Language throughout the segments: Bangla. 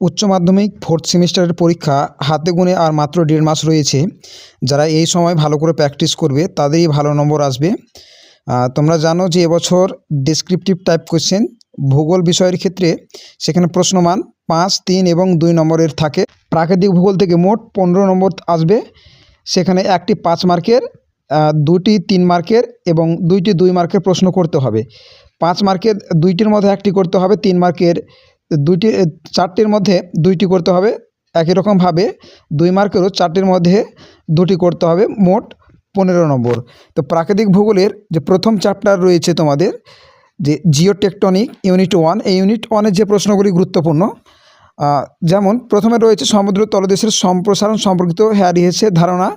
উচ্চ মাধ্যমিক ফোর্থ সেমিস্টারের পরীক্ষা হাতে গুনে আর মাত্র দেড় মাস রয়েছে। যারা এই সময় ভালো করে প্র্যাকটিস করবে, তাদেরই ভালো নম্বর আসবে। তোমরা জানো যে এবছর ডেসক্রিপটিভ টাইপ কোশ্চেন ভূগোল বিষয়ের ক্ষেত্রে সেখানে প্রশ্নমান পাঁচ, তিন এবং দুই নম্বরের থাকে। প্রাকৃতিক ভূগোল থেকে মোট পনেরো নম্বর আসবে। সেখানে একটি পাঁচ মার্কের দুটি তিন মার্কের এবং দুইটি দুই মার্কের প্রশ্ন করতে হবে। পাঁচ মার্কের দুইটির মধ্যে একটি করতে হবে, তিন মার্কের দুইটি চারটির মধ্যে দুইটি করতে হবে। একই রকমভাবে দুই মার্কেরও চারটির মধ্যে দুটি করতে হবে মোট পনেরো নম্বর। তো প্রাকৃতিক ভূগোলের যে প্রথম চ্যাপ্টার রয়েছে তোমাদের, যে জিওটেকটনিক ইউনিট ওয়ান এই ইউনিট ওয়ানের যে প্রশ্নগুলি গুরুত্বপূর্ণ যেমন প্রথমে রয়েছে সমুদ্র তলদেশের সম্প্রসারণ সম্পর্কিত হ্যারিয়েসের ধারণা।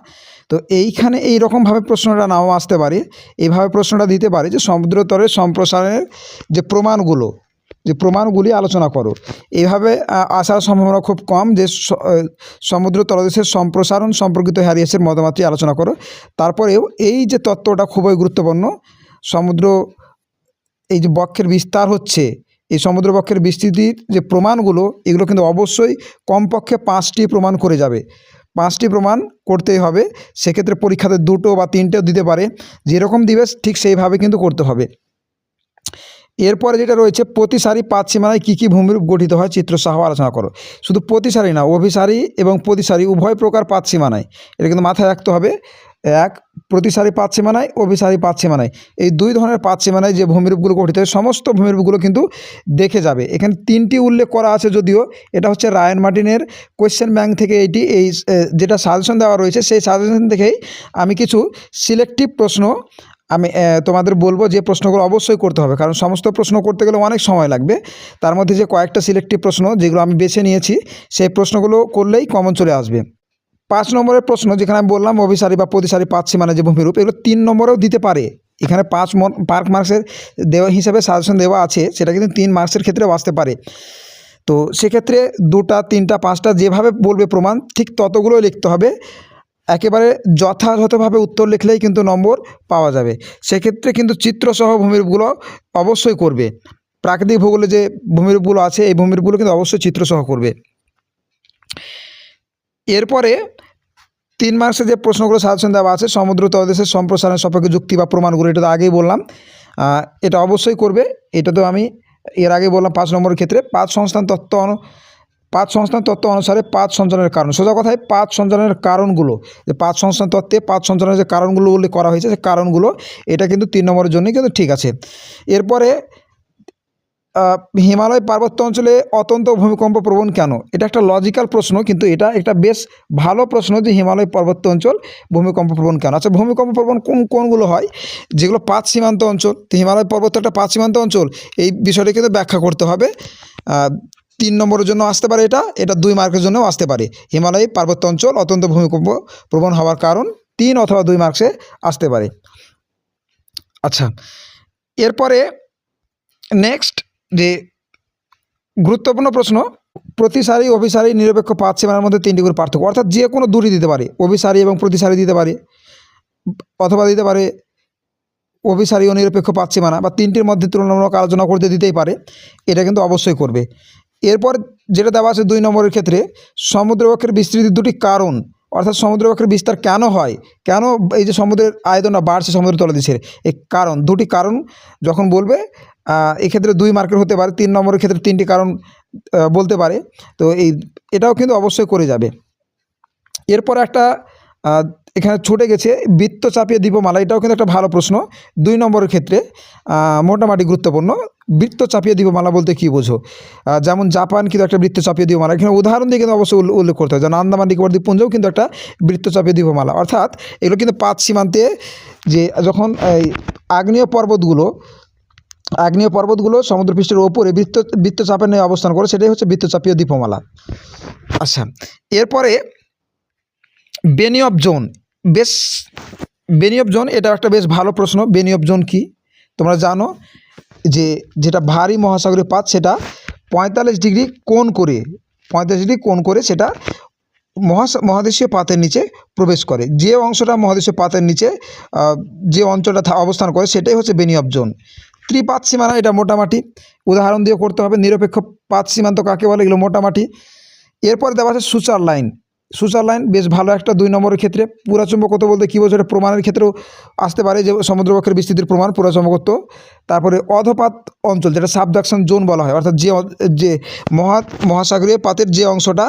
তো এইখানে এই রকমভাবে প্রশ্নটা নাও আসতে পারে। এইভাবে প্রশ্নটা দিতে পারে যে সমুদ্র তলের সম্প্রসারণের যে প্রমাণগুলো যে প্রমাণগুলি আলোচনা করো। এইভাবে আহ, আসার সম্ভাবনা খুব কম যে সমুদ্র তলদেশের সম্প্রসারণ সম্পর্কিত হ্যারিয়েসের মতামতটি আলোচনা করো। তারপরেও এই যে তত্ত্বটা খুবই গুরুত্বপূর্ণ সমুদ্র এই যে বক্ষের বিস্তার হচ্ছে এই সমুদ্র বক্ষের বিস্তৃতির যে প্রমাণগুলো এগুলো কিন্তু অবশ্যই কমপক্ষে পাঁচটি প্রমাণ করে যাবে। পাঁচটি প্রমাণ করতেই হবে। সেক্ষেত্রে পরীক্ষাতে দুটো বা তিনটেও দিতে পারে। যেরকম দিবে ঠিক সেইভাবে কিন্তু করতে হবে। এরপরে যেটা রয়েছে প্রতি সারি পাঁচ সীমানায় কী কী ভূমিরূপ গঠিত হয় চিত্র সহ আলোচনা করো। শুধু প্রতি সারি না, অভিসারি এবং প্রতি সারি উভয় প্রকার পাঁচ সীমানায়। এটা কিন্তু মাথায় রাখতে হবে। এক প্রতি সারি পাঁচ সীমানায়, অভিসারি পাঁচ সীমানায়। এই দুই ধরনের পাঁচ সীমানায় যে ভূমিরূপগুলো গঠিত হয়, সমস্ত ভূমিরূপগুলো কিন্তু দেখে যাবে। এখানে তিনটি উল্লেখ করা আছে যদিও, এটা হচ্ছে রায়ন মার্টিনের কোয়েশ্চেন ব্যাংক থেকে এইটি এই যেটা সাজেশন দেওয়া রয়েছে, সেই সাজেশন থেকেই আমি কিছু সিলেক্টিভ প্রশ্ন আমি তোমাদের বলব যে প্রশ্নগুলো অবশ্যই করতে হবে। কারণ সমস্ত প্রশ্ন করতে গেলে অনেক সময় লাগবে। তার মধ্যে যে কয়েকটা সিলেক্টিভ প্রশ্ন যেগুলো আমি বেছে নিয়েছি, সেই প্রশ্নগুলো করলেই কমন চলে আসবে। পাঁচ নম্বরের প্রশ্ন যেখানে আমি বললাম, অভিসারি বা প্রতিসারি পাঁচ সীমানা যে ভূমিরূপ, এগুলো তিন নম্বরেও দিতে পারে। এখানে পাঁচ মন পার্ক মার্কসের দেওয়া হিসাবে সাজেশন দেওয়া আছে, সেটা কিন্তু তিন মার্কসের ক্ষেত্রেও আসতে পারে। তো সেক্ষেত্রে দুটা, তিনটা, পাঁচটা যেভাবে বলবে প্রমাণ, ঠিক ততগুলোই লিখতে হবে। একেবারে যথাযথভাবে উত্তর লিখলেই কিন্তু নম্বর পাওয়া যাবে। সেক্ষেত্রে কিন্তু চিত্রসহ ভূমিরূপগুলো অবশ্যই করবে। প্রাকৃতিক ভূগোলে যে ভূমিরূপগুলো আছে, এই ভূমিরূপগুলো কিন্তু অবশ্যই চিত্রসহ করবে। এরপরে তিন মার্কসের যে প্রশ্নগুলো সাজেশন দেওয়া আছে, সমুদ্র তলদেশের সম্প্রসারণ সম্পর্কে যুক্তি বা প্রমাণগুলো, এটা তো আগেই বললাম। এটা অবশ্যই করবে। এটা তো আমি এর আগে বললাম পাঁচ নম্বরের ক্ষেত্রে। পাঁচ সংস্থান তত্ত্ব পাঁচ সংস্থান তত্ত্ব অনুসারে পাঁচ সঞ্চালনের কারণ। সোজা কথায় পাঁচ সঞ্চালনের কারণগুলো, যে পাঁচ সংস্থান তত্ত্বে পাঁচ সঞ্চালনের যে কারণগুলো উল্লেখ করা হয়েছে, সে কারণগুলো, এটা কিন্তু তিন নম্বরের জন্যই কিন্তু ঠিক আছে। এরপরে হিমালয় পার্বত্য অঞ্চলে অত্যন্ত ভূমিকম্প প্রবণ কেন? এটা একটা লজিক্যাল প্রশ্ন, কিন্তু এটা একটা বেশ ভালো প্রশ্ন যে হিমালয় পার্বত্য অঞ্চল ভূমিকম্প প্রবণ কেন? আচ্ছা ভূমিকম্প প্রবণ কোন, কোনগুলো হয়? যেগুলো পাঁচ সীমান্ত অঞ্চল হিমালয় পর্বত একটা পাঁচ সীমান্ত অঞ্চল, এই বিষয়টা কিন্তু ব্যাখ্যা করতে হবে। তিন নম্বরের জন্য আসতে পারে এটা এটা দুই মার্কের জন্যও আসতে পারে। হিমালয় পার্বত্য অঞ্চল অত্যন্ত ভূমিকম্প প্রবণ হওয়ার কারণ তিন অথবা দুই মার্কসে আসতে পারে। আচ্ছা এরপরে নেক্সট যে গুরুত্বপূর্ণ প্রশ্ন, প্রতিসারি, অভিসারী, নিরপেক্ষ পাঁচ সীমানার মধ্যে তিনটি করে পার্থক্য, অর্থাৎ যে কোনো দুটি দিতে পারে, অভিসারী এবং প্রতিসারী দিতে পারে, অথবা দিতে পারে অভিসারী ও নিরপেক্ষ পাঁচ সীমানা, বা তিনটির মধ্যে তুলনামূলক আলোচনা করতে দিতেই পারে, এটা কিন্তু অবশ্যই করবে। এরপর যেটা দেওয়া আছে দুই নম্বরের ক্ষেত্রে, সমুদ্রবক্ষের বিস্তৃতির দুটি কারণ। অর্থাৎ সমুদ্রবক্ষের বিস্তার কেন হয়? কেন এই যে সমুদ্রের আয়তনটা বাড়ছে সমুদ্র তলদেশের এই কারণ, দুটি কারণ যখন বলবে এক্ষেত্রে দুই মার্কের হতে পারে, তিন নম্বরের ক্ষেত্রে তিনটি কারণ বলতে পারে। তো এই, এটাও কিন্তু অবশ্যই করে যাবে। এরপর একটা এখানে ছুটে গেছে বৃত্ত চাপিয়ে দীপমালা এটাও কিন্তু একটা ভালো প্রশ্ন। দুই নম্বরের ক্ষেত্রে মোটামুটি গুরুত্বপূর্ণ। বৃত্ত চাপিয়ে দীপমালা বলতে কী বোঝো? যেমন জাপান কিন্তু একটা বৃত্ত চাপিয়ে দীপমালা এখানে উদাহরণ দিয়ে কিন্তু অবশ্যই উল্লেখ করতে হবে। যেমন আন্দামান নিকোবর দ্বীপপুঞ্জও কিন্তু একটা বৃত্ত চাপিয়ে দীপমালা অর্থাৎ এগুলো কিন্তু পাঁচ সীমান্তে যে যখন এই আগ্নেয় পর্বতগুলো আগ্নেয় পর্বতগুলো সমুদ্রপৃষ্ঠের ওপরে বৃত্ত বৃত্ত বৃত্তচাপের নিয়ে অবস্থান করে, সেটাই হচ্ছে বৃত্ত বৃত্তচাপীয় দ্বীপমালা আচ্ছা এরপরে বেনি অফ জোন বেশ, বেনি অফ জোন, এটা একটা বেশ ভালো প্রশ্ন। বেনি অফ জোন কি? তোমরা জানো যে যেটা ভারী মহাসাগরীয় পাত, সেটা পঁয়তাল্লিশ ডিগ্রি কোণ করে, পঁয়তাল্লিশ ডিগ্রি কোণ করে সেটা মহাস, মহাদেশীয় পাতের নিচে প্রবেশ করে। যে অংশটা মহাদেশীয় পাতের নিচে যে অঞ্চলটা অবস্থান করে, সেটাই হচ্ছে বেনি অফ জোন। ত্রিপাত সীমানা, এটা মোটামাটি উদাহরণ দিয়ে করতে হবে। নিরপেক্ষ পাত সীমান্ত কাকে বলে, এগুলো মোটামাটি। এরপরে দেওয়া আছে সুচার লাইন। সুচার লাইন বেশ ভালো একটা দুই নম্বরের ক্ষেত্রে। পুরাচুম্বকত্ব বলতে কী বলছে? প্রমাণের ক্ষেত্রেও আসতে পারে যে সমুদ্রবক্ষের বিস্তৃতির প্রমাণ পুরাচুম্বকত্ব তারপরে অধপাত অঞ্চল, যেটা সাবডাকশন জোন বলা হয়, অর্থাৎ যে যে মহা মহাসাগরীয় পাতের যে অংশটা,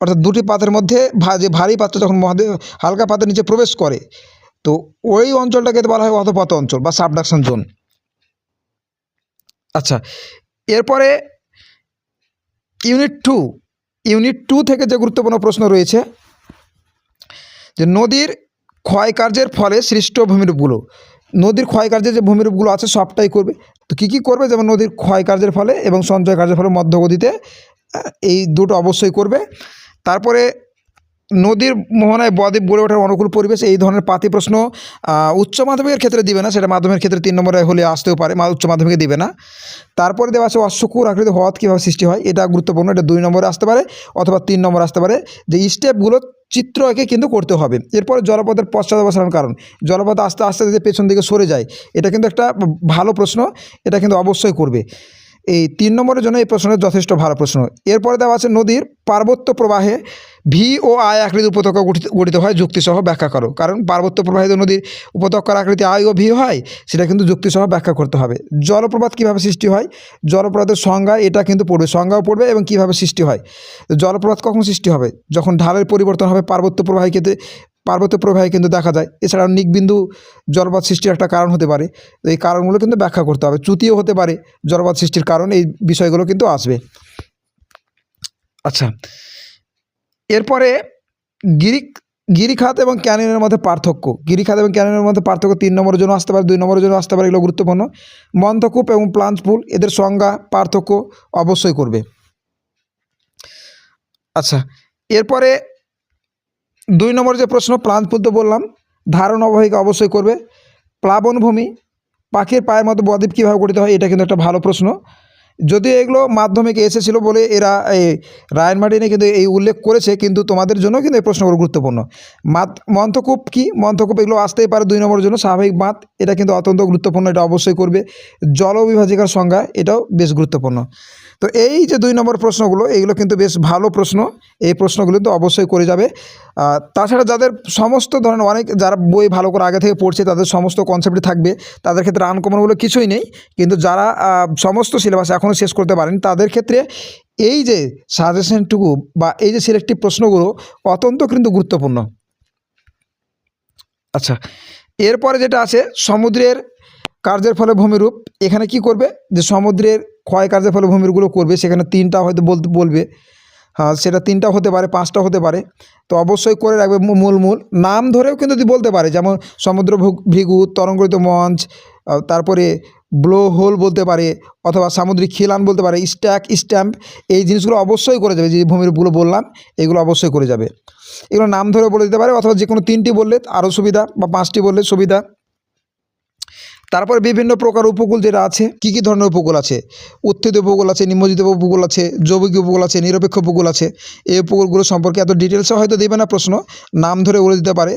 অর্থাৎ দুটি পাতের মধ্যে যে ভারী পাত্র যখন মহাদেব হালকা পাতের নিচে প্রবেশ করে, তো ওই অঞ্চলটাকে বলা হয় অধপাত অঞ্চল বা সাবডাকশন জোন। আচ্ছা এরপরে ইউনিট টু ইউনিট টু থেকে যে গুরুত্বপূর্ণ প্রশ্ন রয়েছে, যে নদীর ক্ষয়কার্যের ফলে সৃষ্ট ভূমিরূপগুলো, নদীর ক্ষয়কার্যের যে ভূমিরূপগুলো আছে সবটাই করবে। তো কী কী করবে? যেমন নদীর ক্ষয়কার্যের ফলে এবং সঞ্চয় কার্যের ফলে মধ্যগতিতে এই দুটো অবশ্যই করবে। তারপরে নদীর মোহনায় বদ্বীপ গড়ে ওঠার অনুকূল পরিবেশ এই ধরনের পাতি প্রশ্ন উচ্চ মাধ্যমিকের ক্ষেত্রে দিবে না, সেটা মাধ্যমিকের ক্ষেত্রে তিন নম্বরে হলে আসতেও পারে উচ্চ মাধ্যমিকে দিবে না। তারপরে দেওয়া আছে অশ্বকুর আকৃতি হওয়াত কীভাবে সৃষ্টি হয়, এটা গুরুত্বপূর্ণ, এটা দুই নম্বরে আসতে পারে অথবা তিন নম্বর আসতে পারে। যে স্টেপগুলো চিত্র একে কিন্তু করতে হবে। এরপরে জলপথের পশ্চাদবসারণ কারণ, জলপথ আস্তে আস্তে যদি পেছন দিকে সরে যায়, এটা কিন্তু একটা ভালো প্রশ্ন, এটা কিন্তু অবশ্যই করবে। এই তিন নম্বরের জন্য এই প্রশ্নটা যথেষ্ট ভালো প্রশ্ন। এরপরে দেওয়া আছে নদীর পার্বত্য প্রবাহে ভি ও আয় আকৃতি উপত্যকা গঠিত হয়, যুক্তিসহ ব্যাখ্যা করো। কারণ পার্বত্য প্রবাহিত নদীর উপত্যকার আকৃতি আয় ও ভি হয়, সেটা কিন্তু যুক্তিসহ ব্যাখ্যা করতে হবে। জলপ্রপাত কীভাবে সৃষ্টি হয়? জলপ্রপাতের সংজ্ঞা, এটা কিন্তু পড়বে, সংজ্ঞাও পড়বে এবং কীভাবে সৃষ্টি হয়? জলপ্রপাত কখন সৃষ্টি হবে? যখন ঢালের পরিবর্তন হবে পার্বত্য প্রবাহে, কিন্তু পার্বত্য প্রবাহে কিন্তু দেখা যায়। এছাড়াও নিকবিন্দু জলবাদ সৃষ্টির একটা কারণ হতে পারে। এই কারণগুলো কিন্তু ব্যাখ্যা করতে হবে। চ্যুতিও হতে পারে জলবাদ সৃষ্টির কারণ, এই বিষয়গুলো কিন্তু আসবে। আচ্ছা এরপরে গিরিক, গিরিখাত এবং ক্যানিনের মধ্যে পার্থক্য। গিরিখাত এবং ক্যানিনের মধ্যে পার্থক্য তিন নম্বরের জন্য আসতে পারে, দুই নম্বরের জন্য আসতে পারে, এগুলো গুরুত্বপূর্ণ। মন্থকূপ এবং প্লান্ট পুল এদের সংজ্ঞা পার্থক্য অবশ্যই করবে। আচ্ছা এরপরে দুই নম্বর যে প্রশ্ন পুল বললাম, ধারণ অববাহিকা অবশ্যই করবে। প্লাবনভূমি, পাখির পায়ের মতো বদ্বীপ কীভাবে গঠিত হয়, এটা কিন্তু একটা ভালো প্রশ্ন। যদিও এগুলো মাধ্যমিকে এসেছিল বলে এরা এই রায়ন মার্টিনে কিন্তু এই উল্লেখ করেছে, কিন্তু তোমাদের জন্য কিন্তু এই প্রশ্নগুলো গুরুত্বপূর্ণ। মাত মন্থকূপ কি? মন্থকূপ এগুলো আসতেই পারে দুই নম্বরের জন্য, স্বাভাবিক বাঁধ এটা কিন্তু অত্যন্ত গুরুত্বপূর্ণ, এটা অবশ্যই করবে। জলবিভাজিকার সংজ্ঞা, এটাও বেশ গুরুত্বপূর্ণ। তো এই যে দুই নম্বর প্রশ্নগুলো, এইগুলো কিন্তু বেশ ভালো প্রশ্ন। এই প্রশ্নগুলো তো অবশ্যই করে যাবে। তাছাড়া যাদের সমস্ত ধরনের অনেক, যারা বই ভালো করে আগে থেকে পড়ছে, তাদের সমস্ত কনসেপ্টই থাকবে। তাদের ক্ষেত্রে আনকমনগুলো কিছুই নেই। কিন্তু যারা সমস্ত সিলেবাস এখনও শেষ করতে পারেন, তাদের ক্ষেত্রে এই যে সাজেশনটুকু বা এই যে সিলেক্টিভ প্রশ্নগুলো অত্যন্ত কিন্তু গুরুত্বপূর্ণ। আচ্ছা এরপরে যেটা আছে, সমুদ্রের কার্যের ফলে ভূমিরূপ। এখানে কি করবে? যে সমুদ্রের ক্ষয় কার্যের ফলে ভূমিরূপগুলো করবে, সেখানে তিনটা হয়তো বলতে বলবে। হ্যাঁ সেটা তিনটা হতে পারে পাঁচটা হতে পারে। তো অবশ্যই করে রাখবে মূল মূল। নাম ধরেও কিন্তু যদি বলতে পারে, যেমন সমুদ্র ভৃগু তরঙ্গরিত মঞ্চ তারপরে ব্লো হোল বলতে পারে, অথবা সামুদ্রিক খিলান বলতে পারে, স্ট্যাক, স্ট্যাম্প, এই জিনিসগুলো অবশ্যই করে যাবে, যে ভূমিরূপগুলো বললাম, এগুলো অবশ্যই করে যাবে। এগুলো নাম ধরে বলে দিতে পারে, অথবা যে কোনো তিনটি বললে আরও সুবিধা বা পাঁচটি বললে সুবিধা। তারপর বিভিন্ন প্রকার উপকূল যেটা আছে, কি কি ধরনের উপকূল আছে? উত্থিত উপকূল আছে নিম্নজিত উপকূল আছে যৌবিক উপকূল আছে, নিরপেক্ষ উপকূল আছে। এই উপকূলগুলো সম্পর্কে এত ডিটেলসে হয়তো দেবে না প্রশ্ন, নাম ধরে বলে দিতে পারে।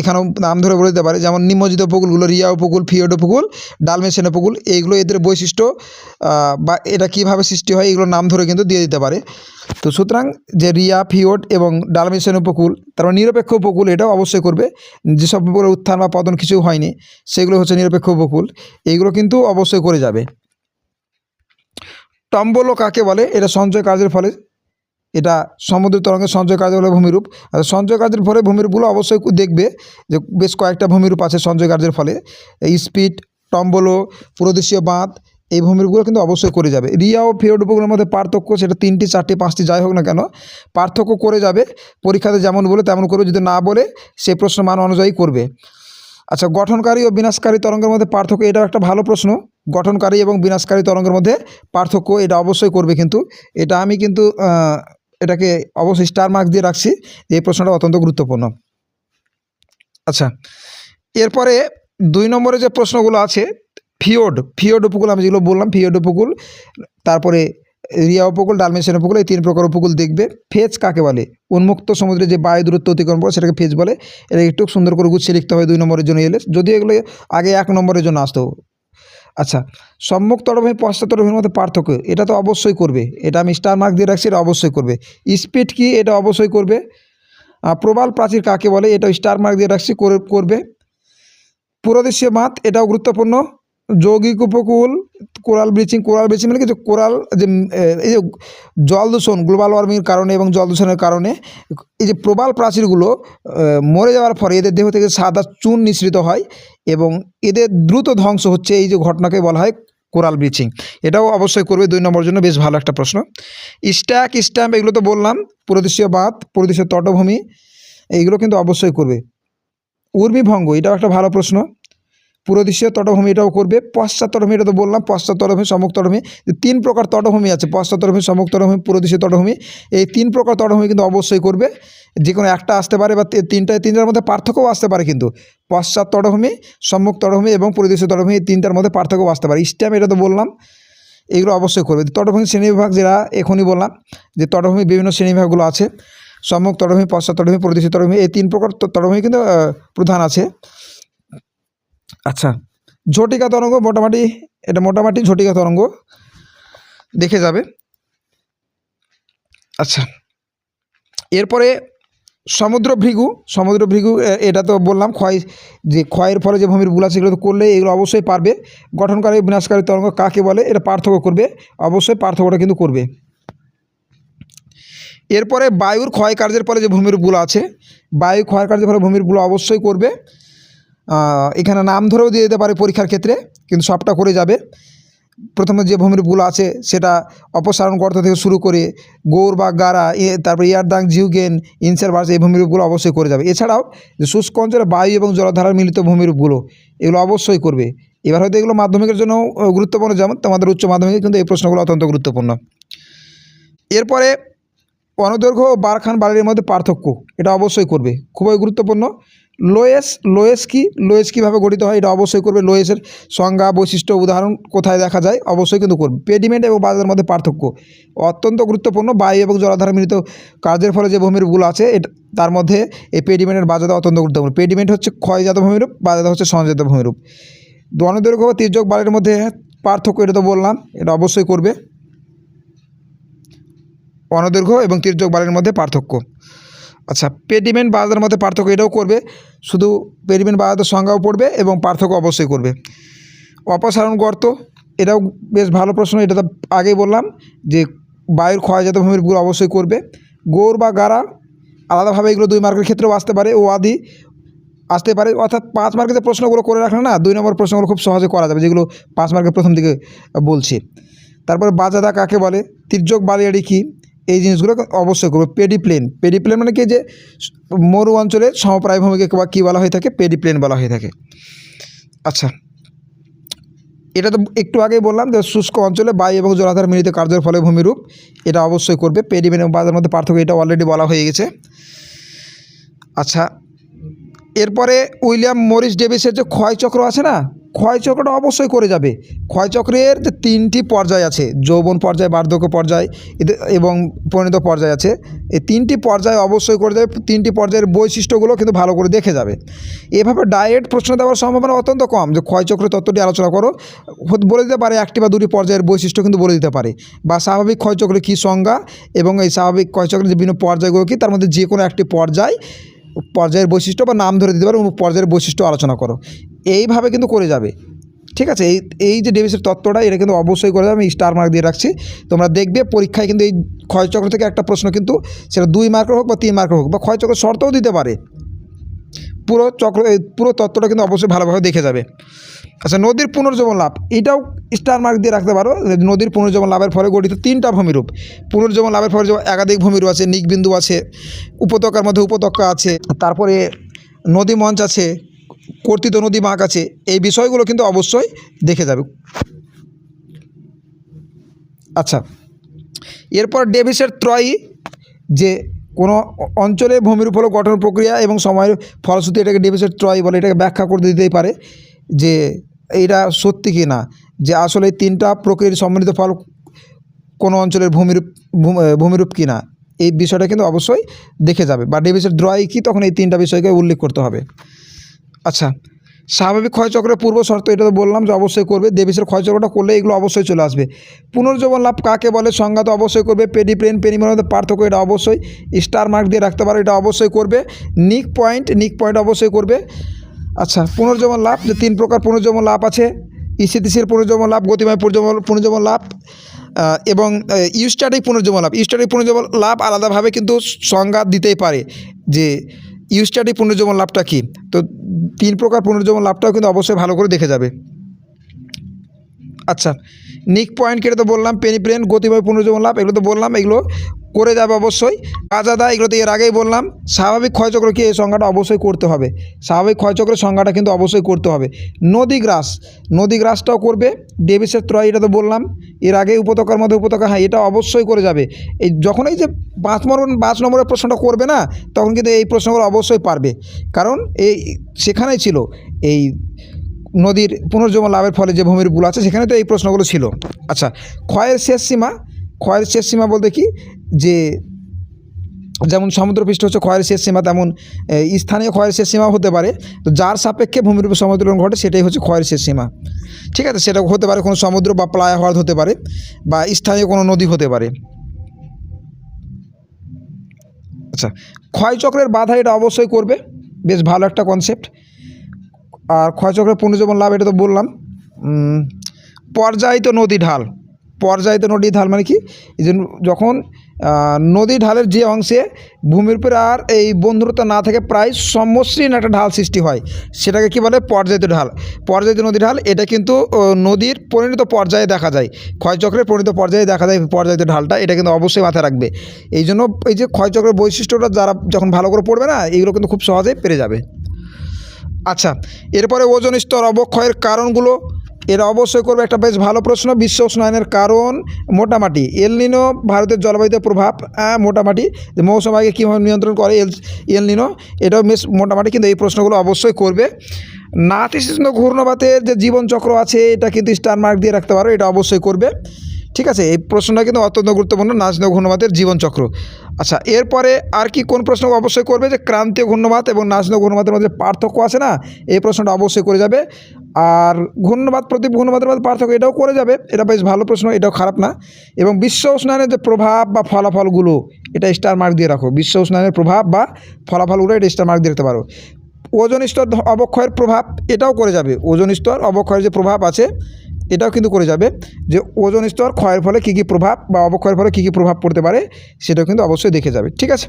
এখানেও নাম ধরে বলে দিতে পারে। যেমন নিমজ্জিত উপকূলগুলো রিয়া উপকূল ফিওড উপকূল ডালমেশিয়ান উপকূল, এইগুলো এদের বৈশিষ্ট্য বা এটা কীভাবে সৃষ্টি হয় এগুলো নাম ধরে কিন্তু দিয়ে দিতে পারে। তো সুতরাং যে রিয়া ফিওড এবং ডালমেশিয়ান উপকূল, তারপর নিরপেক্ষ উপকূল এটাও অবশ্যই করবে। যেসব উপকূলের উত্থান বা পতন কিছু হয়নি, সেগুলো হচ্ছে নিরপেক্ষ উপকূল এইগুলো কিন্তু অবশ্যই করে যাবে। টম্বলো কাকে বলে? এটা সঞ্চয় কাজের ফলে এটা সমুদ্র তরঙ্গের সঞ্চয় কার্য হলো ভূমিরূপ। আর সঞ্চয় কার্যের ফলে ভূমিরূপগুলো অবশ্যই দেখবে যে বেশ কয়েকটা ভূমিরূপ আছে সঞ্চয় কার্যের ফলে। এই স্পিড, টম্বলো, পুরোদেশীয় বাঁধ, এই ভূমিরূপগুলো কিন্তু অবশ্যই করে যাবে। রিয়া ও ফিওড উপকূলের মধ্যে পার্থক্য সেটা তিনটি, চারটি, পাঁচটি, যাই হোক না কেন, পার্থক্য করে যাবে। পরীক্ষাতে যেমন বলে তেমন করবে, যদি না বলে সে প্রশ্ন মান অনুযায়ী করবে। আচ্ছা গঠনকারী ও বিনাশকারী তরঙ্গের মধ্যে পার্থক্য, এটাও একটা ভালো প্রশ্ন। গঠনকারী এবং বিনাশকারী তরঙ্গের মধ্যে পার্থক্য এটা অবশ্যই করবে কিন্তু। এটা আমি কিন্তু এটাকে অবশ্যই স্টার মার্ক দিয়ে রাখছি। এই প্রশ্নটা অত্যন্ত গুরুত্বপূর্ণ। আচ্ছা এরপরে দুই নম্বরে যে প্রশ্নগুলো আছে, ফিওড ফিওড উপকূল আমি যেগুলো বললাম, ফিওড উপকূল, তারপরে রিয়া উপকূল ডালমেশিয়ান উপকূল, এই তিন প্রকার উপকূল দেখবে। ফেজ কাকে বলে? উন্মুক্ত সমুদ্রে যে বায়ু দূরত্ব অতিক্রম করে সেটাকে ফেজ বলে। এটা একটু সুন্দর করে গুছিয়ে লিখতে হবে দুই নম্বরের জন্য এলে। যদি এগুলো আগে এক নম্বরের জন্য আসতো আচ্ছা সম্মুখ তরভূমি পশ্চাৎ তরভূমির মধ্যে পার্থক্য, এটা তো অবশ্যই করবে, এটা আমি স্টার মার্ক দিয়ে রাখছি, এটা অবশ্যই করবে। স্পিড কি, এটা অবশ্যই করবে। প্রবাল প্রাচীর কাকে বলে এটা স্টার মার্ক দিয়ে রাখছি, করে, করবে। পুরোদেশীয় মাত, এটাও গুরুত্বপূর্ণ। যৌগিক উপকূল কোরাল ব্লিচিং কোরাল ব্লিচিং মানে কিছু কোরাল, যে এই যে জল দূষণ, গ্লোবাল ওয়ার্মিংয়ের কারণে এবং জল দূষণের কারণে, এই যে প্রবাল প্রাচীরগুলো মরে যাওয়ার ফলে এদের দেহ থেকে সাদা চুন নিঃসৃত হয় এবং এদের দ্রুত ধ্বংস হচ্ছে এই যে ঘটনাকে বলা হয় কোরাল ব্লিচিং। এটাও অবশ্যই করবে দুই নম্বর জন্য, বেশ ভালো একটা প্রশ্ন। স্ট্যাক, স্ট্যাম্প, এগুলো তো বললাম পুরোদেশীয় বাঁধ পুরোদেশীয় তটভূমি, এইগুলো কিন্তু অবশ্যই করবে। উর্মিভঙ্গ, এটাও একটা ভালো প্রশ্ন। পুরোদেশীয় তটভূমি এটাও করবে। পশ্চাৎ তটভূমি এটা তো বললাম, পশ্চাৎ তটভূমি সম্মুখ তটভূমি যে তিন প্রকার তটভূমি আছে, পশ্চাৎ তটভূমি সম্মুখ তটভূমি পুরোদেশীয় তটভূমি এই তিন প্রকার তটভূমি কিন্তু অবশ্যই করবে। যে কোনো একটা আসতে পারে বা তি- তিনটায় তিনটার মধ্যে পার্থক্যও আসতে পারে কিন্তু। পশ্চাৎ তটভূমি সম্মুখ তটভূমি এবং পরিদেশীয় তটভূমি এই তিনটার মধ্যে পার্থক্যও আসতে পারে। স্ট্যাম এটা তো বললাম, এগুলো অবশ্যই করবে। তটভূমি শ্রেণীবিভাগ যেটা, এখনই বললাম যে তটভূমি বিভিন্ন শ্রেণীবিভাগগুলো আছে। সম্মুখ তটভূমি পশ্চাৎ তটভূমি পরিদেশীয় তটভূমি এই তিন প্রকার তটভূমি কিন্তু প্রধান আছে। আচ্ছা ঝটিকা তরঙ্গ মোটামুটি, এটা মোটামুটি ঝটিকা তরঙ্গ, দেখে যাবে। আচ্ছা এরপরে সমুদ্র ভৃগু সমুদ্র ভৃগু এটা তো বললাম ক্ষয় যে ক্ষয়ের ফলে যে ভূমির বুলা সেগুলো তো করলে এগুলো অবশ্যই পারবে। গঠনকারী, বিনাশকারী তরঙ্গ কাকে বলে, এটা পার্থক্য করবে, অবশ্যই পার্থক্যটা কিন্তু করবে। এরপরে বায়ুর ক্ষয় কার্যের ফলে যে ভূমির বুলা আছে বায়ু ক্ষয় কার্যের ফলে ভূমির বুলা অবশ্যই করবে। এখানে নাম ধরেও দিয়ে দিতে পারে পরীক্ষার ক্ষেত্রে, কিন্তু সবটা করে যাবে। প্রথমে যে ভূমিরূপগুলো আছে, সেটা অপসারণ গর্ত থেকে শুরু করে গৌর বা গারা তারপরে ইয়ারদাং, জিউগেন, ইনসার বার্স, এই ভূমিরূপগুলো অবশ্যই করে যাবে। এছাড়াও যে শুষ্ক অঞ্চলে বায়ু এবং জলধারার মিলিত ভূমিরূপগুলো, এগুলো অবশ্যই করবে। এবার হয়তো এগুলো মাধ্যমিকের জন্য গুরুত্বপূর্ণ, যেমন তোমাদের উচ্চ মাধ্যমিকে কিন্তু এই প্রশ্নগুলো অত্যন্ত গুরুত্বপূর্ণ। এরপরে অনদৈর্ঘ্য ও বারখান বাড়ির মধ্যে পার্থক্য, এটা অবশ্যই করবে। খুবই গুরুত্বপূর্ণ। লোয়েস লোয়েস কি? লোয়েস কীভাবে গঠিত হয়? এটা অবশ্যই করবে লোয়েসের সংজ্ঞা, বৈশিষ্ট্য, উদাহরণ কোথায় দেখা যায়? অবশ্যই কিন্তু করবে। পেডিমেন্ট এবং বাজারের মধ্যে পার্থক্য। অত্যন্ত গুরুত্বপূর্ণ। বায়ু এবং জলাধার মিলিত কার্যের ফলে যে ভূমিরূপগুলো আছে তার মধ্যে এই পেডিমেন্টের বাজাদা অত্যন্ত গুরুত্বপূর্ণ। পেডিমেন্ট হচ্ছে ক্ষয়জাত ভূমিরূপ বাজাদা হচ্ছে সংজাত ভূমিরূপ। দৈর্ঘ্য ও তির্যক বাড়ির মধ্যে পার্থক্য এটা তো বললাম, এটা অবশ্যই করবে। অনদৈর্ঘ্য এবং তির্যক বাড়ির মধ্যে পার্থক্য। আচ্ছা পেডিমেন্ট বাজারের মধ্যে পার্থক্য এটাও করবে। শুধু পেডিমেন্ট বাজারের সংজ্ঞাও পড়বে এবং পার্থক্য অবশ্যই করবে। অপসারণ গর্ত, এটাও বেশ ভালো প্রশ্ন, এটা তো আগেই বললাম যে বায়ুর ক্ষয়জাত ভূমিরগুলো অবশ্যই করবে। গোর বা গারা আলাদাভাবে এগুলো দুই মার্কের ক্ষেত্রেও আসতে পারে, ও আদি আসতে পারে। অর্থাৎ পাঁচ মার্কের যে প্রশ্নগুলো করে রাখলে না, দুই নম্বর প্রশ্নগুলো খুব সহজে করা যাবে, যেগুলো পাঁচ মার্কের প্রথম দিকে বলছি। তারপরে বাজাদা কাকে বলে? তির্যক বালিয়াড়ি কী? এই জিনিসগুলো অবশ্যই করব। পেডিপ্লেন পেডিপ্লেন মানে কি যে মরু অঞ্চলে সমপ্রায় ভূমিকে বা কী বলা হয়ে থাকে? পেডিপ্লেন বলা হয়ে থাকে। আচ্ছা। এটা তো একটু আগেই বললাম যে শুষ্ক অঞ্চলে বায়ু এবং জলাধার মিলিত কার্যের ফলে ভূমিরূপ, এটা অবশ্যই করবে। পেডিমেন এবং বাজার মধ্যে পার্থক্য এটা অলরেডি বলা হয়ে গেছে। আচ্ছা। এরপরে উইলিয়াম মরিস ডেভিসের যে ক্ষয়চক্র আছে না, ক্ষয়চক্রটা অবশ্যই করে যাবে। ক্ষয়চক্রের যে তিনটি পর্যায় আছে, যৌবন পর্যায়, বার্ধক্য পর্যায় এবং পরিণত পর্যায় আছে, এই তিনটি পর্যায় অবশ্যই করে যাবে। তিনটি পর্যায়ের বৈশিষ্ট্যগুলো কিন্তু ভালো করে দেখে যাবে। এভাবে ডাইরেক্ট প্রশ্ন দেওয়ার সম্ভাবনা অত্যন্ত কম, যে ক্ষয়চক্র তত্ত্বটি আলোচনা করো। বলে দিতে পারে একটি বা দুটি পর্যায়ের বৈশিষ্ট্য কিন্তু বলে দিতে পারে। বা স্বাভাবিক ক্ষয়চক্রের কী সংজ্ঞা এবং এই স্বাভাবিক ক্ষয়চক্রের যে বিভিন্ন পর্যায়গুলো কী, তার মধ্যে যে কোনো একটি পর্যায় পর্যায়ের বৈশিষ্ট্য বা নাম ধরে দিতে পারো পর্যায়ের বৈশিষ্ট্য আলোচনা করো। এইভাবে কিন্তু করে যাবে। ঠিক আছে? এই এই যে ডেভিসের তত্ত্বটা, এটা কিন্তু অবশ্যই করে যাবে, আমি স্টার মার্ক দিয়ে রাখছি। তোমরা দেখবে পরীক্ষায় কিন্তু এই ক্ষয়চক্র থেকে একটা প্রশ্ন কিন্তু, সেটা দুই মার্কের হোক বা তিন মার্কের হোক, বা ক্ষয়চক্র শর্তও দিতে পারে। পুরো চক্র পুরো তত্ত্বটা কিন্তু অবশ্যই ভালোভাবে দেখে যাবে। আচ্ছা নদীর পুনর্জীবন লাভ, এটাও স্টার মার্ক দিয়ে রাখতে পারো নদীর পুনর্জীবন লাভের ফলে গঠিত তিনটা ভূমিরূপ। পুনর্জীবন লাভের ফলে একাধিক ভূমিরূপ আছে, নিকবিন্দু আছে, উপত্যকার মধ্যে উপত্যকা আছে, তারপরে নদী মঞ্চ আছে, কর্তৃত নদী বাঁক আছে, এই বিষয়গুলো কিন্তু অবশ্যই দেখে যাবে। আচ্ছা এরপর ডেভিসের ত্রয়ী যে কোনো অঞ্চলে ভূমির উপর গঠন প্রক্রিয়া এবং সময়ের ফলশ্রুতি এটাকে ডেভিসের ত্রয়ী বলে, এটাকে ব্যাখ্যা করে দিতেই পারে যে এইটা সত্যি কি না। যে আসলে তিনটা প্রক্রিয়ার সম্মিলিত ফল কোনো অঞ্চলের ভূমিরূপ ভূমিরূপ কি না, এই বিষয়টা কিন্তু অবশ্যই দেখে যাবে। বা ডেভিসের দ্রয় কি, তখন এই তিনটা বিষয়কে উল্লেখ করতে হবে। আচ্ছা স্বাভাবিক ক্ষয়চক্রের পূর্ব শর্ত এটা তো বললাম যে অবশ্যই করবে। দেবিসের ক্ষয়চক্রটা করলে এগুলো অবশ্যই চলে আসবে। পুনর্জীবন লাভ কাকে বলে? সংজ্ঞা তো অবশ্যই করবে। পেডিপ্রেন পেনিমের মধ্যে পার্থক্য, এটা অবশ্যই। স্টার মার্ক দিয়ে রাখতে পারো, এটা অবশ্যই করবে। নিক পয়েন্ট নিক পয়েন্ট অবশ্যই করবে। আচ্ছা পুনর্জীবন লাভ, যে তিন প্রকার পুনর্জীবন লাভ আছে। ইসিতিসির পুনর্জীবন লাভ, গতিময় পুনর্জীবন পুনর্জীবন লাভ এবং ইউস্ট্যাটিক পুনর্জীবন লাভ। ইউস্ট্যাটিক পুনর্জীবন লাভ আলাদাভাবে কিন্তু সংজ্ঞা দিতেই পারে যে ইউস্ট্যাটিক পুনর্জীবন লাভটা কী? তো তিন প্রকার পুনর্জীবন লাভটাও কিন্তু অবশ্যই ভালো করে দেখে যাবে। আচ্ছা নিক পয়েন্ট কেটে তো বললাম পেনিপ্রেন গতিময় পুনর্জীবন লাভ, এগুলো তো বললাম, এগুলো করে যাবে অবশ্যই। কাজাদা, এগুলো তো এর আগেই বললাম, স্বাভাবিক ক্ষয়চক্র কি, এই সংজ্ঞাটা অবশ্যই করতে হবে। স্বাভাবিক ক্ষয়চক্রের সংজ্ঞাটা কিন্তু অবশ্যই করতে হবে। নদী গ্রাস নদী গ্রাসটাও করবে, ডেভিসের ত্রয়, এটা তো বললাম, এর আগে উপত্যকার মধ্যে উপত্যকা হ্যাঁ এটা অবশ্যই করে যাবে। এই যখন এই যে পাঁচ নম্বর, পাঁচ নম্বরের প্রশ্নটা করবে না, তখন কিন্তু এই প্রশ্নগুলো অবশ্যই পারবে। কারণ এই, সেখানেই ছিল, এই নদীর পুনর্জীবন লাভের ফলে যে ভূমির বুল আছে, সেখানে তো এই প্রশ্নগুলো ছিল। আচ্ছা ক্ষয়ের শেষ সীমা, ক্ষয়ের শেষ সীমা বলতে কি? যে যেমন সমুদ্রপৃষ্ঠ হচ্ছে ক্ষয়ের শেষ সীমা, তেমন স্থানীয় ক্ষয়ের শেষ সীমা হতে পারে। তো যার সাপেক্ষে ভূমির উপর সমুদ্রন ঘটে, সেটাই হচ্ছে ক্ষয়ের শেষ সীমা। ঠিক আছে, সেটা হতে পারে কোনো সমুদ্র বা প্লায়া হ্রদ হতে পারে, বা স্থানীয় কোনো নদী হতে পারে। আচ্ছা ক্ষয়চক্রের বাধা এটা অবশ্যই করবে। বেশ ভালো একটা কনসেপ্ট আর ক্ষয়চক্রের পুনর্জীবন লাভ, এটা তো বললাম। পর্যায়িত নদী ঢাল। পর্যায়িত নদী ঢাল মানে কি? যখন নদী ঢালের যে অংশে ভূমির উপরে আর এই বন্ধুরতা না থাকে, প্রায় সমমসৃণ একটা ঢাল সৃষ্টি হয়। সেটাকে কি বলে? পর্যায়িত ঢাল। পর্যায়িত নদী ঢাল, এটা কিন্তু নদীর পরিণত পর্যায়ে দেখা যায়। ক্ষয়চক্রের পরিণত পর্যায়ে দেখা যায় পর্যায়িত ঢালটা, এটা কিন্তু অবশ্যই মাথায় রাখবে। এই জন্য এই যে ক্ষয়চক্রের বৈশিষ্ট্যটা যারা যখন ভালো করে পড়বে না, এগুলো কিন্তু খুব সহজেই পেরে যাবে। আচ্ছা এরপরে ওজন স্তর অবক্ষয়ের কারণগুলো। এরা অবশ্যই করবে একটা বেশ ভালো প্রশ্ন, বিশ্ব উষ্ণায়নের কারণ মোটামাটি। এলনিনো ভারতের জলবায়ুতে প্রভাব মোটামাটি। যে মৌসুমাকে কীভাবে নিয়ন্ত্রণ করে এল, এলনিনো, এটাও বেশ মোটামাটি, কিন্তু এই প্রশ্নগুলো অবশ্যই করবে। নাতিশীতোষ্ণ ঘূর্ণবাতের যে জীবনচক্র আছে, এটা কিন্তু স্টার মার্ক দিয়ে রাখতে পারো, এটা অবশ্যই করবে। ঠিক আছে, এই প্রশ্নটা কিন্তু অত্যন্ত গুরুত্বপূর্ণ নাচনীয় ঘূর্ণবাতের জীবনচক্র। আচ্ছা এরপরে আর কি কোন প্রশ্ন অবশ্যই করবে যে ক্রান্তীয় ঘূর্ণবাত এবং নাচনীয় ঘূর্ণবাতের মধ্যে পার্থক্য আছে না? এই প্রশ্নটা অবশ্যই করে যাবে। আর ঘূর্ণবাত প্রতি ঘূর্ণবাতের মধ্যে পার্থক্য এটাও করে যাবে, এটা বেশ ভালো প্রশ্ন, এটাও খারাপ না। এবং বিশ্ব উষ্ণায়নের যে প্রভাব বা ফলাফলগুলো, এটা স্টার মার্ক দিয়ে রাখো। বিশ্ব উষ্ণায়নের প্রভাব বা ফলাফলগুলো, এটা স্টার মার্ক দিয়ে রাখতে পারো। ওজন স্তর অবক্ষয়ের প্রভাব, এটাও করে যাবে। ওজন স্তর অবক্ষয়ের যে প্রভাব আছে এটাও কিন্তু করে যাবে যে ওজন স্তর ক্ষয়ের ফলে কী কী প্রভাব বা অবক্ষয়ের ফলে কী কী প্রভাব পড়তে পারে সেটাও কিন্তু অবশ্যই দেখে যাবে, ঠিক আছে?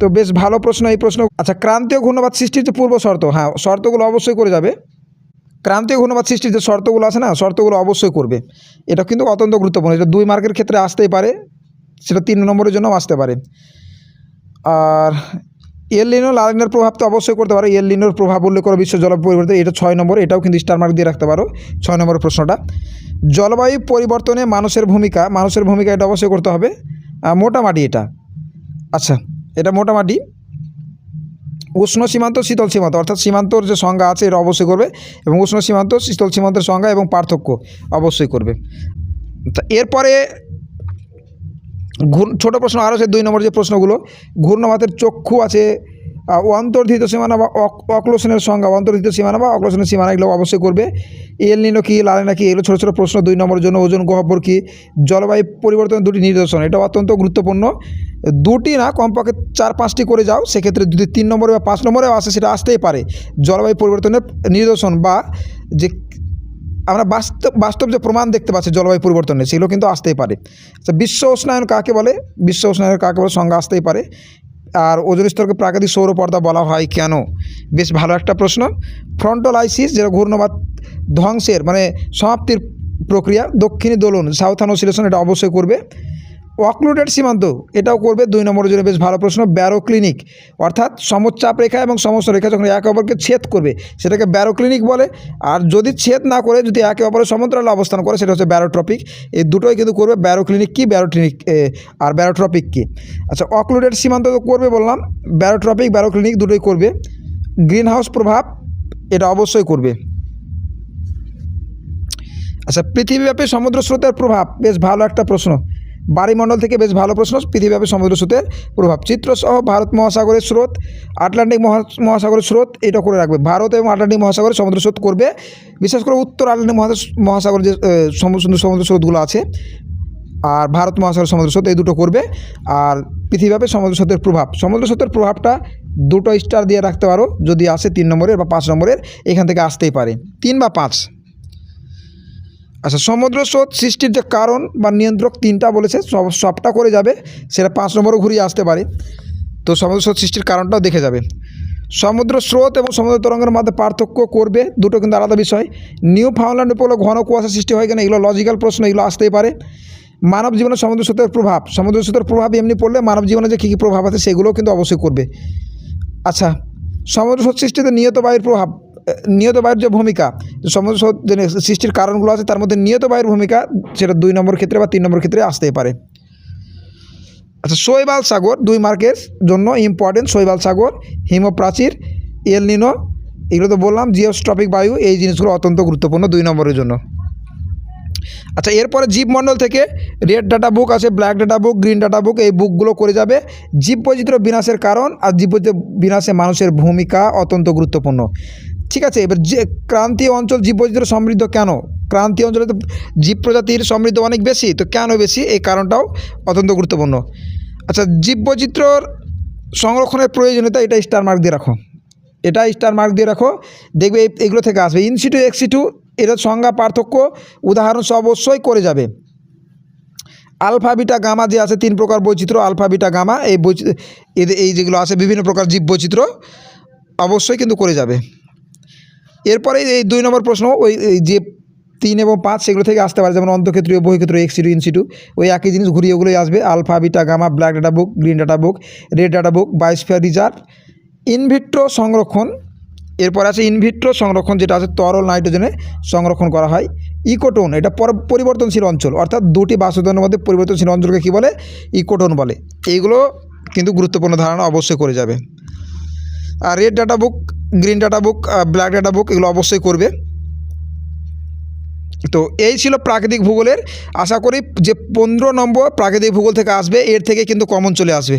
তো বেশ ভালো প্রশ্ন এই প্রশ্ন। আচ্ছা ক্রান্তীয় ঘূর্ণবাদ সৃষ্টির যে পূর্ব শর্ত হ্যাঁ শর্তগুলো অবশ্যই করে যাবে। ক্রান্তীয় ঘূর্ণবাদ সৃষ্টির যে শর্তগুলো আছে না, শর্তগুলো অবশ্যই করবে। এটা কিন্তু অত্যন্ত গুরুত্বপূর্ণ। এটা দুই মার্কের ক্ষেত্রে আসতেই পারে, সেটা তিন নম্বরের জন্যও আসতে পারে। আর এল লিনো লালিনের প্রভাব তো অবশ্যই করতে পারো। এল লিনোর প্রভাব উল্লেখ করো বিশ্ব জলবায়ু পরিবর্তন, এটা ছয় নম্বর, এটাও কিন্তু স্টার মার্ক দিয়ে রাখতে পারো। ছয় নম্বর প্রশ্নটা, জলবায়ু পরিবর্তনে মানুষের ভূমিকা মানুষের ভূমিকা এটা অবশ্যই করতে হবে। মোটামাটি এটা। আচ্ছা এটা মোটামাটি উষ্ণ সীমান্ত, শীতল সীমান্ত, অর্থাৎ সীমান্তর যে সংজ্ঞা আছে, এটা অবশ্যই করবে এবং উষ্ণ সীমান্ত, শীতল সীমান্তের সংজ্ঞা এবং পার্থক্য অবশ্যই করবে। তা এরপরে ঘূর্ণ, ছোটো প্রশ্ন আরও আছে, দুই নম্বর যে প্রশ্নগুলো, ঘূর্ণবাতের চক্ষু আছে অন্তর্ধিত সীমানা বা অক- অক্লোশনের সংজ্ঞা, অন্তর্ধিত সীমানা বা অক্লোশনের সীমানা এগুলো অবশ্যই করবে। এল নিনো কি, লালে নাকি, এগুলো ছোটো ছোটো প্রশ্ন, দুই নম্বরের জন্য ওজন, গহ্বর কি, জলবায়ু পরিবর্তনের দুটি নিদর্শন, এটা অত্যন্ত গুরুত্বপূর্ণ। দুটি না, কমপক্ষে চার পাঁচটি করে যাও, সেক্ষেত্রে যদি তিন নম্বরে বা পাঁচ নম্বরেও আসে, সেটা আসতেই পারে। জলবায়ু পরিবর্তনের নিদর্শন বা যে আমরা বাস্তব বাস্তব যে প্রমাণ দেখতে পাচ্ছি জলবায়ু পরিবর্তনের সেগুলো কিন্তু আসতেই পারে। আচ্ছা বিশ্ব উষ্ণায়ন কাকে বলে? বিশ্ব উষ্ণায়ন কাকে বলে? সঙ্গে আসতেই পারে। আর ওজন স্তরকে প্রাকৃতিক সৌর পর্দা বলা হয় কেন? বেশ ভালো একটা প্রশ্ন। ফ্রন্টোলাইসিস যেটা ঘূর্ণবাদ ধ্বংসের মানে সমাপ্তির প্রক্রিয়া দক্ষিণী দোলন সাউথান অসিলেশন এটা অবশ্যই করবে। অক্লুডেড সীমান্ত, এটাও করবে দুই নম্বরের জন্য বেশ ভালো প্রশ্ন, ব্যারো ক্লিনিক। অর্থাৎ সমচাপ রেখা এবং সমস্ত রেখা যখন একে অপরকে ছেদ করবে, সেটাকে ব্যারো ক্লিনিক বলে। আর যদি ছেদ না করে, যদি একে অপরের সমান্তরালে অবস্থান করে, সেটা হচ্ছে ব্যারোট্রপিক এই দুটোই কিন্তু করবে ব্যারো ক্লিনিক কী ব্যারোট্রিনিক আর ব্যারোট্রপিক কী। আচ্ছা অক্লুডেড সীমান্ত তো করবে বললাম ব্যারোট্রপিক ব্যারো ক্লিনিক দুটোই করবে। গ্রিন হাউস প্রভাব, এটা অবশ্যই করবে। আচ্ছা পৃথিবীব্যাপী সমুদ্র স্রোতের প্রভাব, বেশ ভালো একটা প্রশ্ন। বাড়িমণ্ডল থেকে বেশ ভালো প্রশ্ন, পৃথিবীব্যাপী সমুদ্র স্রোতের প্রভাব। চিত্রসহ ভারত মহাসাগরের স্রোত, আটলান্টিক মহাসাগরের স্রোত, এটা করে রাখবে। ভারত এবং আটলান্টিক মহাসাগরের সমুদ্র স্রোত করবে, বিশেষ করে উত্তর আটলান্টিক মহাদেশ মহাসাগরের যে সমুদ্র স্রোতগুলো আছে, আর ভারত মহাসাগর সমুদ্র স্রোত এই দুটো করবে, আর পৃথিবীব্যাপী সমুদ্র স্রোতের প্রভাব। সমুদ্র স্রোতের প্রভাবটা দুটো স্টার দিয়ে রাখতে পারো, যদি আসে তিন নম্বরের বা পাঁচ নম্বরের, এখান থেকে আসতেই পারে। তিন বা পাঁচ। আচ্ছা সমুদ্র স্রোত সৃষ্টির যে কারণ বা নিয়ন্ত্রক তিনটা বলেছে, সব, সবটা করে যাবে, সেটা পাঁচ নম্বরও ঘুরিয়ে আসতে পারে। তো সমুদ্র স্রোত সৃষ্টির কারণটাও দেখে যাবে। সমুদ্র স্রোত এবং সমুদ্র তরঙ্গের মধ্যে পার্থক্য করবে, দুটো কিন্তু আলাদা বিষয়। নিউ ফাউন্ডল্যান্ড উপকূলে ঘন কুয়াশা সৃষ্টি হয় কেন, এগুলো লজিক্যাল প্রশ্ন, এগুলো আসতেই পারে। মানব জীবনে সমুদ্র স্রোতের প্রভাব, সমুদ্র স্রোতের প্রভাব এমনি পড়লে মানব জীবনে যে কী কী প্রভাব আছে, সেগুলোও কিন্তু অবশ্যই করবে। আচ্ছা সমুদ্র স্রোত সৃষ্টিতে নিয়ত বায়ুর প্রভাব নিয়ত বায়ুর যে ভূমিকা, সমস্ত সৃষ্টির কারণগুলো আছে, তার মধ্যে নিয়ত বায়ুর ভূমিকা সেটা দুই নম্বর ক্ষেত্রে বা তিন নম্বর ক্ষেত্রে আসতেই পারে। আচ্ছা শৈবাল সাগর, দুই মার্কের জন্য ইম্পর্টেন্ট শৈবাল সাগর, হিমপ্রাচীর এল নিনো এগুলো তো বললাম জিওস্ট্রপিক বায়ু, এই জিনিসগুলো অত্যন্ত গুরুত্বপূর্ণ দুই নম্বরের জন্য। আচ্ছা এরপরে জীবমণ্ডল থেকে রেড ডাটা বুক আছে black data book green data book এই বুকগুলো করে যাবে। জীববৈচিত্র্য বিনাশের কারণ আর জীববৈচিত্র্য বিনাশে মানুষের ভূমিকা অত্যন্ত গুরুত্বপূর্ণ। ঠিক আছে, এবার যে ক্রান্তীয় অঞ্চল জীববৈচিত্র্য সমৃদ্ধ কেন? ক্রান্তীয় অঞ্চলে তো জীব প্রজাতির সমৃদ্ধ অনেক বেশি, তো কেন বেশি? এই কারণটাও অত্যন্ত গুরুত্বপূর্ণ। আচ্ছা জীববৈচিত্র্যর সংরক্ষণের প্রয়োজনীয়তা এটা স্টার মার্ক দিয়ে রাখো। এটা স্টার মার্ক দিয়ে রাখো, দেখবে এগুলো থেকে আসবে। ইনসিটু এক্সিটু এর সংজ্ঞা পার্থক্য উদাহরণ সব অবশ্যই করে যাবে। আলফা, বিটা, গামা যে আছে, তিন প্রকার বৈচিত্র্য, আলফা, বিটা, গামা, এই বৈচিত্র এই যেগুলো আছে, বিভিন্ন প্রকার জীব বৈচিত্র্য অবশ্যই কিন্তু করে যাবে। এরপরে এই দুই নম্বর প্রশ্ন, ওই যে তিন এবং পাঁচ সেগুলো থেকে আসতে পারে, যেমন অন্তক্ষেত্রীয়, বহিক্ষেত্রীয় এক্সিটু ইনসিটু ওই একই জিনিস ঘুরিয়ে ওগুলোই আসবে। Alpha, beta, gamma, black data book, green data book, red data book, biosphere reserve in vitro সংরক্ষণ, এরপর আছে ইনভিট্রো সংরক্ষণ, যেটা আছে তরল নাইট্রোজেনে সংরক্ষণ করা হয়। ইকোটোন, এটা পর- পরিবর্তনশীল অঞ্চল, অর্থাৎ দুটি বাসুদনের মধ্যে পরিবর্তনশীল অঞ্চলকে কী বলে? ইকোটোন বলে। এইগুলো কিন্তু গুরুত্বপূর্ণ ধারণা অবশ্যই করে যাবে। Red data book green data book black data book এগুলো অবশ্যই করবে। তো এই ছিল প্রাকৃতিক ভূগোলের। আশা করি যে পনেরো নম্বর প্রাকৃতিক ভূগোল থেকে আসবে, এর থেকে কিন্তু কমন চলে আসবে।